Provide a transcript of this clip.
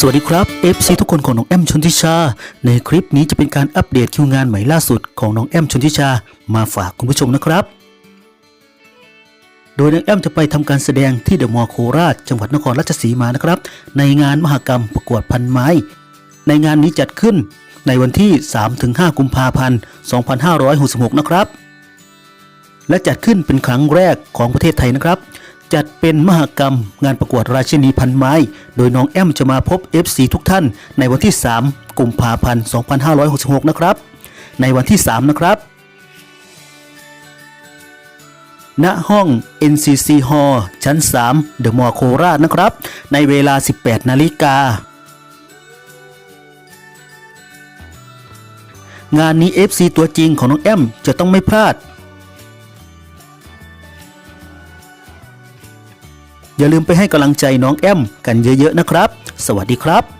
สวัสดีครับ FC ทุกคนของน้องแอมชนทิชา ในคลิปนี้จะเป็นการอัปเดตคิวงานใหม่ล่าสุดของน้องแอมชนทิชา มาฝากคุณผู้ชมนะครับ โดยน้องแอมจะไปทำการแสดงที่เดอะมอลล์โคราช จังหวัดนครราชสีมานะครับ ในงานมหกรรมประกวดพันไม้ ในงานนี้จัดขึ้นในวันที่ 3-5 กุมภาพันธ์ 2566 นะครับ และจัดขึ้นเป็นครั้งแรกของประเทศไทยนะครับ จัดเป็นมหกรรมงานประกวดราชินีพันไม้ โดยน้องแอมจะมาพบ FC ทุกท่าน ในวันที่ 3 กุมภาพันธ์ 2566 นะครับ ในวันที่ 3 นะครับ ณ ห้อง NCC Hall ชั้น 3 The Mall โคราชนะครับ ในเวลา 18 นาฬิกางานนี้ FC ตัวจริงของน้องแอมจะต้องไม่พลาด อย่าลืมไปให้กำลังใจน้องแอมกันเยอะๆนะครับ สวัสดีครับ